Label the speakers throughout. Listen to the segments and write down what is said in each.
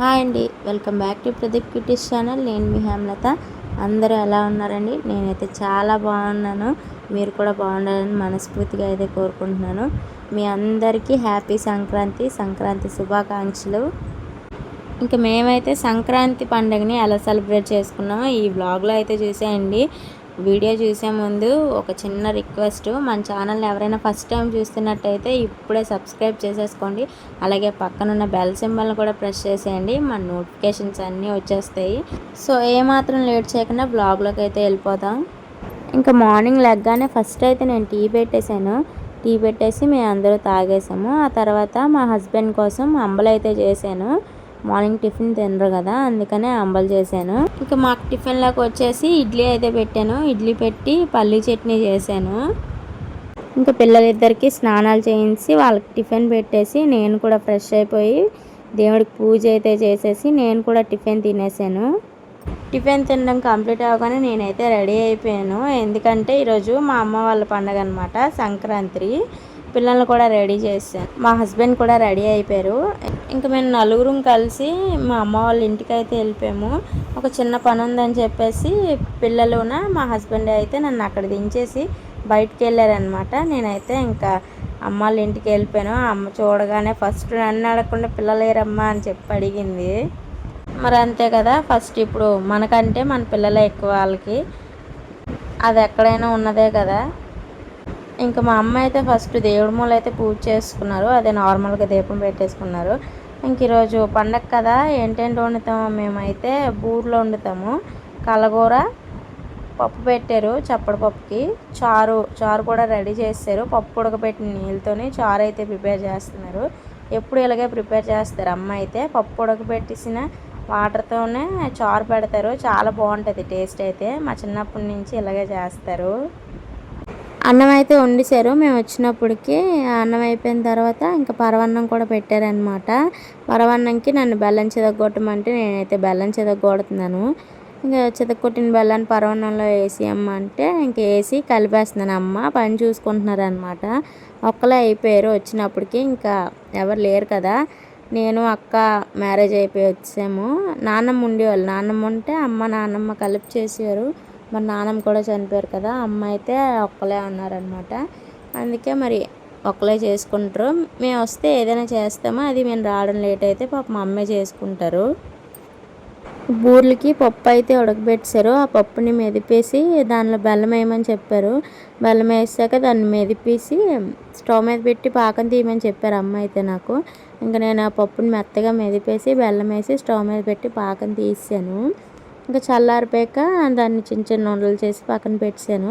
Speaker 1: Hi అండి welcome back to Pradeep cuties channel. నేను మీ హేమలత. అందరూ ఎలా ఉన్నారండి? నేనైతే చాలా బాగున్నాను. మీరు కూడా బాగుండాలని మనస్ఫూర్తిగా అయితే కోరుకుంటున్నాను. మీ అందరికీ హ్యాపీ సంక్రాంతి సంక్రాంతి శుభాకాంక్షలు. ఇంకా మేమైతే సంక్రాంతి పండుగని ఎలా సెలబ్రేట్ చేసుకున్నామో ఈ బ్లాగ్లో అయితే చూసేయండి. వీడియో చూసే ముందు ఒక చిన్న రిక్వెస్ట్ మన ఛానల్ని ఎవరైనా ఫస్ట్ టైం చూస్తున్నట్టయితే ఇప్పుడే సబ్స్క్రైబ్ చేసేసుకోండి. అలాగే పక్కనున్న బెల్ సింబల్ని కూడా ప్రెస్ చేసేయండి. మన నోటిఫికేషన్స్ అన్నీ వచ్చేస్తాయి. సో ఏమాత్రం లేట్ చేయకుండా బ్లాగ్లోకి అయితే వెళ్ళిపోతాం ఇంకా మార్నింగ్ లెగ్గానే ఫస్ట్ అయితే నేను టీ పెట్టేశాను. టీ పెట్టేసి మేము అందరూ తాగేసాము ఆ తర్వాత మా హస్బెండ్ కోసం అంబలైతే చేశాను. మార్నింగ్ టిఫిన్ తినరు కదా అందుకనే అంబలు చేశాను. ఇంకా మాకు టిఫిన్లోకి వచ్చేసి ఇడ్లీ అయితే పెట్టాను. ఇడ్లీ పెట్టి పల్లీ చట్నీ చేశాను. ఇంకా పిల్లలిద్దరికి స్నానాలు చేయించి వాళ్ళకి టిఫిన్ పెట్టేసి నేను కూడా ఫ్రెష్ అయిపోయి దేవుడికి పూజ అయితే చేసేసి నేను కూడా టిఫిన్ తినేసాను. టిఫిన్ తినడం కంప్లీట్ అవ్వగానే నేనైతే రెడీ అయిపోయాను. ఎందుకంటే ఈరోజు మా అమ్మ వాళ్ళ పండగ అనమాట సంక్రాంతి. పిల్లల్ని కూడా రెడీ చేశాను మా హస్బెండ్ కూడా రెడీ అయిపోయారు. ఇంకా మేము నలుగురం కలిసి మా అమ్మ వాళ్ళ ఇంటికి అయితే వెళ్ళిపోయాము. ఒక చిన్న పని ఉందని చెప్పేసి పిల్లలున మా హస్బెండ్ అయితే నన్ను అక్కడ దించేసి బయటికి వెళ్ళారనమాట నేనైతే ఇంకా అమ్మ వాళ్ళ ఇంటికి వెళ్ళిపోయాను. అమ్మ చూడగానే ఫస్ట్ నన్ను అడగకుండా పిల్లలేరమ్మా అని చెప్పి అడిగింది. మరి అంతే కదా ఫస్ట్ ఇప్పుడు మనకంటే మన పిల్లలే ఎక్కువ వాళ్ళకి. అది ఎక్కడైనా ఉన్నదే కదా. ఇంకా మా అమ్మ అయితే ఫస్ట్ దేవుడి మూల అయితే పూజ చేసుకున్నారు. అదే నార్మల్గా దీపం పెట్టేసుకున్నారు. ఇంక ఈరోజు పండగ కదా ఏంటేంటి వండుతాము మేమైతే బూర్లో వండుతాము. కలగూర పప్పు పెట్టారు చప్పడి పప్పుకి. చారు చారు కూడా రెడీ చేస్తారు పప్పు ఉడకబెట్టిన నీళ్ళతోని చారు అయితే ప్రిపేర్ చేస్తున్నారు. ఎప్పుడు ఇలాగే ప్రిపేర్ చేస్తారు? అమ్మ అయితే పప్పు ఉడకబెట్టేసిన వాటర్తోనే చారు పెడతారు. చాలా బాగుంటుంది టేస్ట్ అయితే. మా చిన్నప్పటి నుంచి ఇలాగే చేస్తారు. అన్నం అయితే వండిసారు మేము వచ్చినప్పటికి అన్నం అయిపోయిన తర్వాత ఇంకా పరవన్నం కూడా పెట్టారనమాట పరవన్నంకి నన్ను బెల్లం చెదగొట్టమంటే నేనైతే బెల్లం చెదగొడుతున్నాను. ఇంకా చెదగొట్టిన బెల్లాన్ని పరవన్నంలో వేసి అమ్మ అంటే ఇంకా వేసి కలిపేస్తున్నాను. అమ్మ పని చూసుకుంటున్నారు అనమాట ఒక్కలే అయిపోయారు. వచ్చినప్పటికి ఇంకా ఎవరు లేరు కదా. నేను అక్క మ్యారేజ్ అయిపోయి వచ్చాము. నాన్నమ్మ ఉండేవాళ్ళు. నాన్నమ్మ ఉంటే అమ్మ నాన్నమ్మ కలిపి చేసేవారు. మరి నాన్నమ్మ కూడా చనిపోయారు కదా అమ్మ అయితే ఒక్కలే ఉన్నారనమాట అందుకే మరి ఒక్కలే చేసుకుంటారు. మేము వస్తే ఏదైనా చేస్తామో? అది మేము రావడం లేట్ అయితే పాప మా అమ్మే చేసుకుంటారు. బూర్లకి పప్పు అయితే ఉడకబెట్టారు ఆ పప్పుని మెదిపేసి దానిలో బెల్లం వేయమని చెప్పారు. బెల్లం వేసాక దాన్ని మెదిపేసి స్టవ్ మీద పెట్టి పాకం తీయమని చెప్పారు అమ్మ అయితే నాకు. ఇంకా నేను ఆ పప్పుని మెత్తగా మెదిపేసి బెల్లం వేసి స్టవ్ మీద పెట్టి పాకం తీసాను. ఇంకా చల్లారిపోయాక దాన్ని చిన్న చిన్న ఉండలు చేసి పక్కన పెట్టాను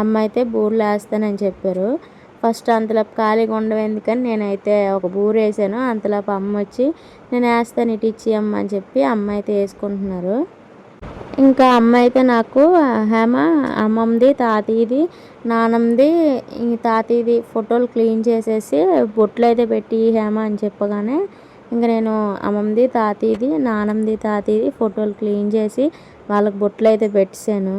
Speaker 1: అమ్మ అయితే బూరెలు వేస్తానని చెప్పారు. ఫస్ట్ అంతలోపు ఖాళీగా ఉండవు ఎందుకని నేనైతే ఒక బూరు వేసాను. అంతలోపు అమ్మ వచ్చి నేను వేస్తాను ఇటు ఇచ్చి అమ్మ అని చెప్పి అమ్మ అయితే వేసుకుంటున్నారు. ఇంకా అమ్మ అయితే నాకు హేమ అమ్మమ్మది తాతయ్యది నానమ్మది తాతయ్యది ఫోటోలు క్లీన్ చేసేసి బొట్లు అయితే పెట్టి హేమ అని చెప్పగానే ఇంకా నేను అమ్మమ్మది తాతయ్యది నానమ్మది తాతయ్యది ఫోటోలు క్లీన్ చేసి వాళ్ళకి బొట్లు అయితే పెట్టాను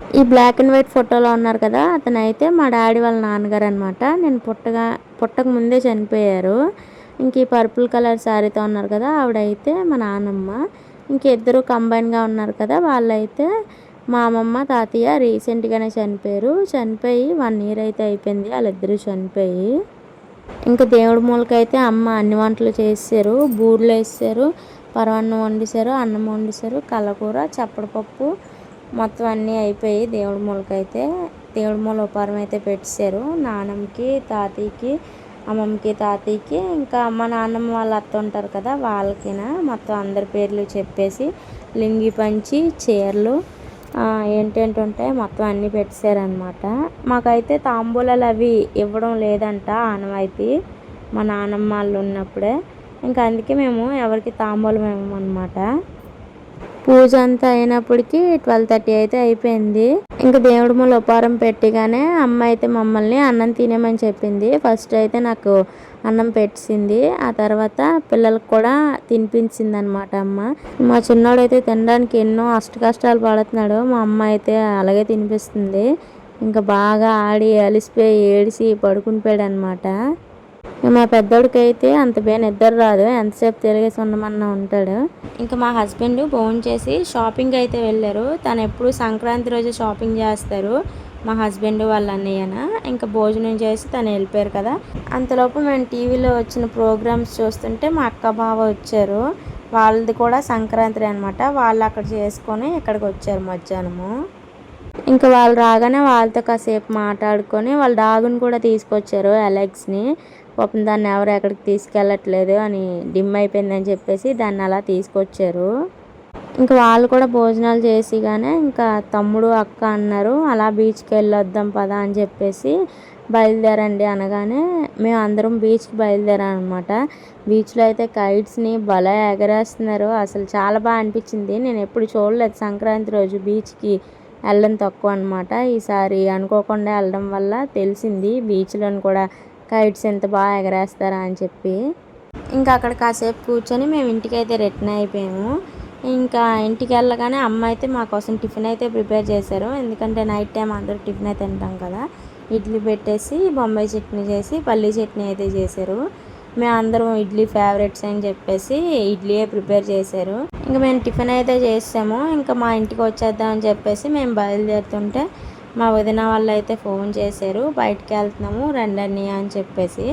Speaker 1: ఈ బ్లాక్ అండ్ వైట్ ఫోటోలో ఉన్నారు కదా అతను అయితే మా డాడీ వాళ్ళ నాన్నగారు అనమాట నేను పుట్టగా పుట్టక ముందే చనిపోయారు. ఇంక ఈ పర్పుల్ కలర్ శారీతో ఉన్నారు కదా ఆవిడైతే మా నానమ్మ. ఇంక ఇద్దరు కంబైన్గా ఉన్నారు కదా వాళ్ళైతే మా అమ్మమ్మ తాతయ్య రీసెంట్గానే చనిపోయారు. చనిపోయి వన్ ఇయర్ అయితే అయిపోయింది వాళ్ళిద్దరూ చనిపోయి. ఇంకా దేవుడి మూలకైతే అమ్మ అన్ని వంటలు చేసారు బూరెలు వేసారు పరవన్నం వండిసారు అన్నం వండిసారు కలకూర చప్పడపప్పు మొత్తం అన్నీ అయిపోయి దేవుడి మూలకైతే దేవుడి మూల ఉపారం అయితే పెట్టారు నాన్నమ్మకి తాతయ్యకి అమ్మమ్మకి తాతయ్యకి ఇంకా అమ్మ నాన్నమ్మ వాళ్ళ అత్త ఉంటారు కదా వాళ్ళకినా మొత్తం అందరి పేర్లు చెప్పేసి లింగి పంచి చీరలు ఏంటేంటుంటే మొత్తం అన్నీ పెట్టేశారనమాట మాకైతే తాంబూలాలు అవి ఇవ్వడం లేదంట ఆనవాయితీ మా నాన్నమ్మ వాళ్ళు ఉన్నప్పుడే. ఇంకా అందుకే మేము ఎవరికి తాంబూలం ఇవ్వమన్నమాట. పూజ అంతా అయినప్పటికీ ట్వెల్వ్ థర్టీ అయితే అయిపోయింది. ఇంకా దేవుడి మూల ఉపారం పెట్టిగానే అమ్మ అయితే మమ్మల్ని అన్నం తినేమని చెప్పింది. ఫస్ట్ అయితే నాకు అన్నం పెట్టింది. ఆ తర్వాత పిల్లలకు కూడా తినిపించింది అనమాట అమ్మ. మా చిన్నోడు అయితే తినడానికి ఎన్నో అష్ట కష్టాలు పడుతున్నాడు మా అమ్మ అయితే అలాగే తినిపిస్తుంది. ఇంకా బాగా ఆడి అలిసిపోయి ఏడిసి పడుకునిపోయాడు అనమాట మా పెద్దోడికి అయితే అంత బే నిద్ర రాదు. ఎంతసేపు తిరిగేసి ఉండమన్నా ఉంటాడు. ఇంకా మా హస్బెండ్ ఫోన్ చేసి షాపింగ్ అయితే వెళ్ళారు. తను ఎప్పుడు సంక్రాంతి రోజు షాపింగ్ చేస్తారు. మా హస్బెండ్ వాళ్ళ అన్నయ్యన ఇంకా భోజనం చేసి తను వెళ్ళిపోయారు కదా. అంతలోపు మేము టీవీలో వచ్చిన ప్రోగ్రామ్స్ చూస్తుంటే మా అక్క బావ వచ్చారు. వాళ్ళది కూడా సంక్రాంతి అనమాట వాళ్ళు అక్కడ చేసుకొని ఇక్కడికి వచ్చారు మధ్యాహ్నము. ఇంకా వాళ్ళు రాగానే వాళ్ళతో కాసేపు మాట్లాడుకొని వాళ్ళ డాగుని కూడా తీసుకొచ్చారు అలెక్స్ని. పాపం దాన్ని ఎవరు ఎక్కడికి తీసుకెళ్ళట్లేదు అని డిమ్ అయిపోయిందని చెప్పేసి దాన్ని అలా తీసుకొచ్చారు. ఇంకా వాళ్ళు కూడా భోజనాలు చేసిగానే ఇంకా తమ్ముడు అక్క అన్నారు అలా బీచ్కి వెళ్ళొద్దాం పదా అని చెప్పేసి బయలుదేరండి అనగానే మేము అందరం బీచ్కి బయలుదేరాం అనమాట బీచ్లో అయితే కైట్స్ని భలే ఎగరేస్తున్నారు. అసలు చాలా బాగా అనిపించింది. నేను ఎప్పుడు చూడలేదు సంక్రాంతి రోజు బీచ్కి వెళ్ళడం తక్కువ అనమాట. ఈసారి అనుకోకుండా వెళ్ళడం వల్ల తెలిసింది బీచ్లను కూడా కైట్స్ ఎంత బాగా ఎగరేస్తారా అని చెప్పి. ఇంకా అక్కడ కాసేపు కూర్చొని మేము ఇంటికి అయితే రిటర్న్ అయిపోయాము. ఇంకా ఇంటికి వెళ్ళగానే అమ్మ అయితే మా కోసం టిఫిన్ అయితే ప్రిపేర్ చేశారు. ఎందుకంటే నైట్ టైం అందరూ టిఫిన్ అయితే తింటాం కదా. ఇడ్లీ పెట్టేసి బొంబాయి చట్నీ చేసి పల్లీ చట్నీ అయితే చేశారు. మేమందరం ఇడ్లీ ఫేవరెట్స్ అని చెప్పేసి ఇడ్లీయే ప్రిపేర్ చేశారు. ఇంకా మేము టిఫిన్ అయితే చేసాము. ఇంకా మా ఇంటికి వచ్చేద్దాం అని చెప్పేసి మేము బయలుదేరుతుంటే మా వదిన వాళ్ళు అయితే ఫోన్ చేశారు. బయటికి వెళ్తున్నాము రండి అని చెప్పేసి.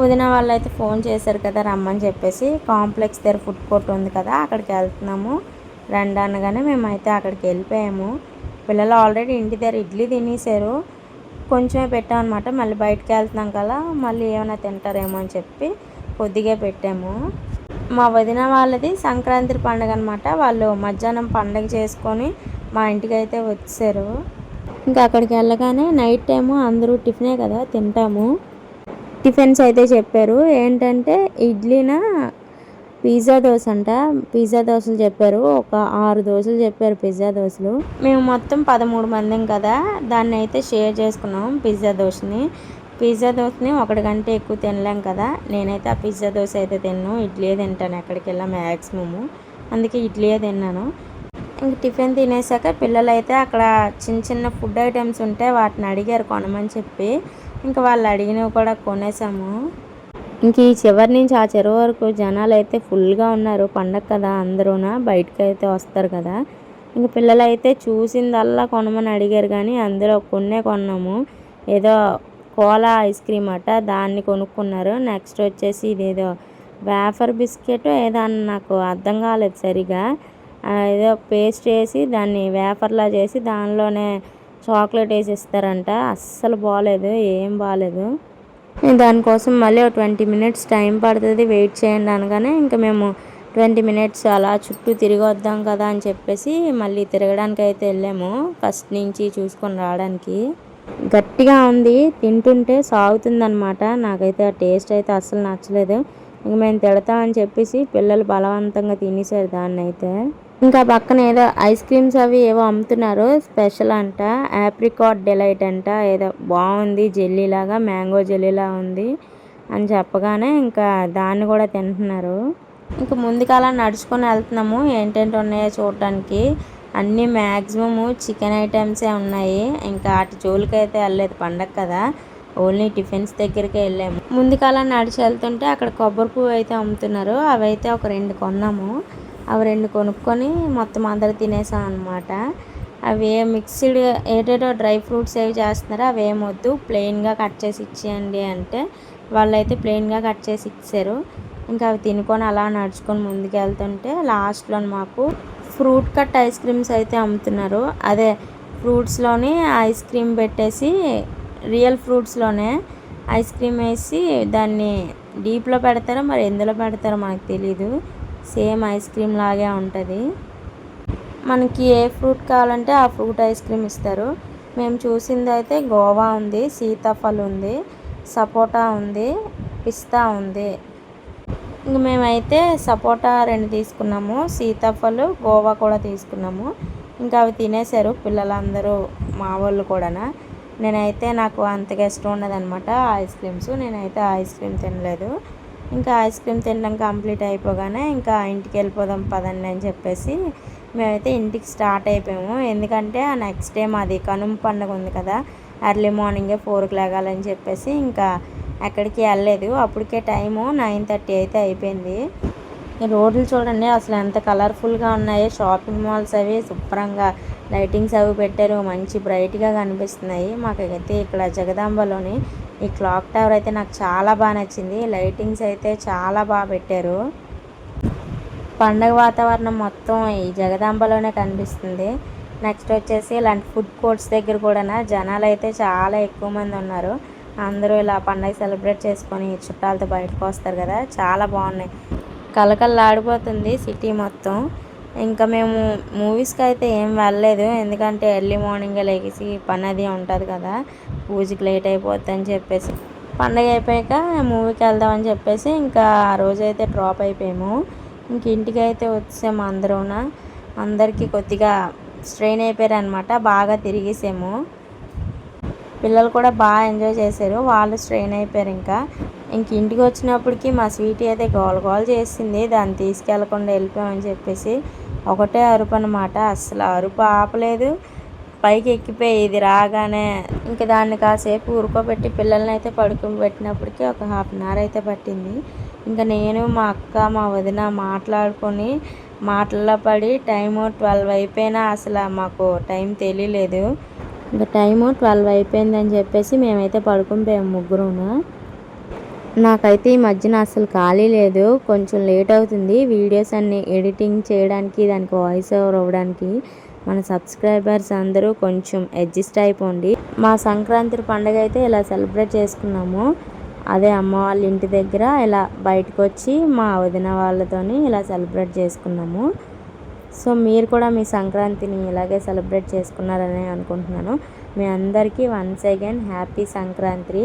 Speaker 1: వదిన వాళ్ళు అయితే ఫోన్ చేశారు కదా రమ్మని చెప్పేసి. కాంప్లెక్స్ దగ్గర ఫుడ్ కోర్ట్ ఉంది కదా అక్కడికి వెళ్తున్నాము. రండి అనగానే మేమైతే అక్కడికి వెళ్ళిపోయాము. పిల్లలు ఆల్రెడీ ఇంటి దగ్గర ఇడ్లీ తినేసారు కొంచెమే పెట్టామన్నమాట మళ్ళీ బయటకు వెళ్తున్నాం కదా మళ్ళీ ఏమైనా తింటారేమో అని చెప్పి కొద్దిగా పెట్టాము. మా వదిన వాళ్ళది సంక్రాంతి పండుగ అనమాట వాళ్ళు మధ్యాహ్నం పండగ చేసుకొని మా ఇంటికి అయితే వచ్చారు. ఇంకా అక్కడికి వెళ్ళగానే నైట్ టైము అందరూ టిఫినే కదా తింటాము. టిఫిన్స్ అయితే చెప్పారు ఏంటంటే ఇడ్లీనా పిజ్జా దోశ అంట పిజ్జా దోశలు చెప్పారు ఒక ఆరు దోశలు చెప్పారు పిజ్జా దోశలు మేము మొత్తం పదమూడు మందిం కదా దాన్ని అయితే షేర్ చేసుకున్నాం పిజ్జా దోశని పిజ్జా దోశని ఒకటి ఎక్కువ తినలేం కదా నేనైతే ఆ పిజ్జా దోశ అయితే తిన్నాను ఇడ్లీ తింటాను ఎక్కడికి వెళ్ళా మ్యాక్సిమము అందుకే ఇడ్లీయే తిన్నాను. ఇంక టిఫిన్ తినేసాక పిల్లలు అయితే అక్కడ చిన్న చిన్న ఫుడ్ ఐటమ్స్ ఉంటే వాటిని అడిగారు కొనమని చెప్పి. ఇంకా వాళ్ళు అడిగినవి కూడా కొనేసాము ఇంక ఈ చివరి నుంచి ఆ చెరువు వరకు జనాలు అయితే ఫుల్గా ఉన్నారు. పండగ కదా అందరూనా బయటకు అయితే వస్తారు కదా. ఇంక పిల్లలు అయితే చూసిందల్లా కొనమని అడిగారు కానీ అందులో కొన్నే కొన్నాము. ఏదో కోలా ఐస్ క్రీమ్ అట దాన్ని కొనుక్కున్నారు. నెక్స్ట్ వచ్చేసి ఇదేదో వేఫర్ బిస్కెట్ ఏదో నాకు అర్థం కాలేదు సరిగా. ఏదో పేస్ట్ చేసి దాన్ని వేఫర్లా చేసి దానిలోనే చాక్లెట్ వేసి ఇస్తారంట అస్సలు బాగాలేదు ఏం బాగాలేదు దానికోసం మళ్ళీ ఒక ట్వంటీ మినిట్స్ టైం పడుతుంది. వెయిట్ చేయండి అనగానే ఇంకా మేము ట్వంటీ మినిట్స్ అలా చుట్టూ తిరిగి వద్దాం కదా అని చెప్పేసి మళ్ళీ తిరగడానికి అయితే వెళ్ళాము. ఫస్ట్ నుంచి చూసుకొని రావడానికి. గట్టిగా ఉంది. తింటుంటే సాగుతుందనమాట నాకైతే ఆ టేస్ట్ అయితే అస్సలు నచ్చలేదు. ఇంక మేము తిడతామని చెప్పేసి పిల్లలు బలవంతంగా తినేసారు దాన్ని అయితే ఇంకా పక్కన ఏదో ఐస్ క్రీమ్స్ అవి ఏవో అమ్ముతున్నారు. స్పెషల్ అంట. ఆప్రికాట్ డిలైట్ అంట. ఏదో బాగుంది. జెల్లీ లాగా మ్యాంగో జెల్లీలా ఉంది అని చెప్పగానే ఇంకా దాన్ని కూడా తింటున్నారు. ఇంకా ముందుకలా నడుచుకొని వెళ్తున్నాము. ఏంటంటే ఉన్నాయో చూడటానికి అన్నీ మ్యాక్సిమము చికెన్ ఐటమ్సే ఉన్నాయి. ఇంకా అటు జోలికైతే వెళ్ళలేదు. పండగ కదా. ఓన్లీ టిఫిన్స్ దగ్గరికి వెళ్ళాము. ముందుకలా నడిచి వెళ్తుంటే అక్కడ కొబ్బరి పువ్వు అయితే అమ్ముతున్నారు. అవైతే ఒక రెండు కొన్నాము. అవి రెండు కొనుక్కొని మొత్తం అందరు తినేసాం అనమాట అవి మిక్స్డ్ ఏటేటో డ్రై ఫ్రూట్స్ ఏవి చేస్తున్నారో అవి ఏమొద్దు ప్లెయిన్గా కట్ చేసి ఇచ్చేయండి అంటే వాళ్ళైతే ప్లెయిన్గా కట్ చేసి ఇచ్చారు. ఇంకా అవి తినుకొని అలా నడుచుకొని ముందుకు వెళ్తుంటే లాస్ట్లో మాకు ఫ్రూట్ కట్ ఐస్ క్రీమ్స్ అయితే అమ్ముతున్నారు. అదే ఫ్రూట్స్లోని ఐస్ క్రీమ్ పెట్టేసి రియల్ ఫ్రూట్స్లోనే ఐస్ క్రీమ్ వేసి దాన్ని డీప్లో పెడతారో మరి ఎందులో పెడతారో మనకు తెలీదు. సేమ్ ఐస్ క్రీమ్ లాగే ఉంటుంది. మనకి ఏ ఫ్రూట్ కావాలంటే ఆ ఫ్రూట్ ఐస్ క్రీమ్ ఇస్తారు. మేము చూసింది అయితే గోవా ఉంది సీతాఫల్ ఉంది సపోటా ఉంది పిస్తా ఉంది. ఇంక మేమైతే సపోటా రెండు తీసుకున్నాము సీతాఫల్ గోవా కూడా తీసుకున్నాము. ఇంకా అవి తినేశారు పిల్లలందరూ మా వాళ్ళు కూడా నేనైతే నాకు అంతగా ఇష్టం ఉండదన్నమాట ఐస్ క్రీమ్స్. నేనైతే ఐస్ క్రీమ్ తినలేదు. ఇంకా ఐస్ క్రీమ్ తినడం కంప్లీట్ అయిపోగానే ఇంకా ఇంటికి వెళ్ళిపోదాం పదండి అని చెప్పేసి మేమైతే ఇంటికి స్టార్ట్ అయిపోయాము. ఎందుకంటే ఆ నెక్స్ట్ డే మాది కనుమ పండుగ ఉంది కదా ఎర్లీ మార్నింగే ఫోర్కి లేగాలని చెప్పేసి ఇంకా ఎక్కడికి వెళ్ళలేదు. అప్పటికే టైము నైన్ థర్టీ అయితే అయిపోయింది. రోడ్లు చూడండి అసలు ఎంత కలర్ఫుల్గా ఉన్నాయో. షాపింగ్ మాల్స్ అవి శుభ్రంగా లైటింగ్స్ అవి పెట్టారు. మంచి బ్రైట్గా కనిపిస్తున్నాయి. మాకైతే ఇక్కడ జగదాంబలోని ఈ క్లాక్ టవర్ అయితే నాకు చాలా బాగా నచ్చింది. లైటింగ్స్ అయితే చాలా బాగా పెట్టారు. పండగ వాతావరణం మొత్తం ఈ జగదాంబలోనే కనిపిస్తుంది. నెక్స్ట్ వచ్చేసి ఇలాంటి ఫుడ్ కోర్ట్స్ దగ్గర కూడా జనాలు అయితే చాలా ఎక్కువ మంది ఉన్నారు. అందరూ ఇలా పండగ సెలబ్రేట్ చేసుకొని చుట్టాలతో బయటకు వస్తారు కదా. చాలా బాగున్నాయి. కలకల్లాడిపోతుంది సిటీ మొత్తం. ఇంకా మేము మూవీస్కి అయితే ఏం వెళ్ళలేదు. ఎందుకంటే ఎర్లీ మార్నింగ్ లేచి పని అది ఉంటుంది కదా. పూజకి లేట్ అయిపోద్ది అని చెప్పేసి. పండగ అయిపోయాక మూవీకి వెళ్దామని చెప్పేసి ఇంకా ఆ రోజైతే డ్రాప్ అయిపోయాము. ఇంక ఇంటికి అయితే వచ్చాము అందరూన. అందరికీ కొద్దిగా స్ట్రెయిన్ అయిపోయారు అనమాట బాగా తిరిగేసాము. పిల్లలు కూడా బాగా ఎంజాయ్ చేశారు. వాళ్ళు స్ట్రెయిన్ అయిపోయారు ఇంకా. ఇంక ఇంటికి వచ్చినప్పటికి మా స్వీట్ అయితే గోల గోల చేసింది. దాన్ని తీసుకెళ్ళకుండా వెళ్ళిపోయామని చెప్పేసి ఒకటే అరుపు అనమాట అసలు అరుపు ఆపలేదు. పైకి ఎక్కిపోయి ఇది రాగానే ఇంక దాన్ని కాసేపు ఊరుకోబెట్టి పిల్లల్ని అయితే పడుకోబెట్టినప్పటికీ ఒక హాఫ్ అన్ అవర్ అయితే పట్టింది. ఇంకా నేను మా అక్క మా వదిన మాట్లాడుకొని మాటల్లో పడి టైము ట్వెల్వ్ అయిపోయినా అసలు మాకు టైం తెలియలేదు. ఇంకా టైము ట్వెల్వ్ అయిపోయిందని చెప్పేసి మేమైతే పడుకునిపోయాము ముగ్గురును. నాకైతే ఈ మధ్యన అసలు ఖాళీ లేదు. కొంచెం లేట్ అవుతుంది. వీడియోస్ అన్ని ఎడిటింగ్ చేయడానికి దానికి వాయిస్ ఓవర్ అవ్వడానికి మన సబ్స్క్రైబర్స్ అందరూ కొంచెం అడ్జస్ట్ అయిపోండి. మా సంక్రాంతి పండుగ అయితే ఇలా సెలబ్రేట్ చేసుకున్నాము. అదే అమ్మ వాళ్ళ ఇంటి దగ్గర ఇలా బయటకు వచ్చి మా వదిన వాళ్ళతోని ఇలా సెలబ్రేట్ చేసుకున్నాము. సో మీరు కూడా మీ సంక్రాంతిని ఇలాగే సెలబ్రేట్ చేసుకున్నారని అనుకుంటున్నాను. మీ అందరికీ once again happy Sankranti.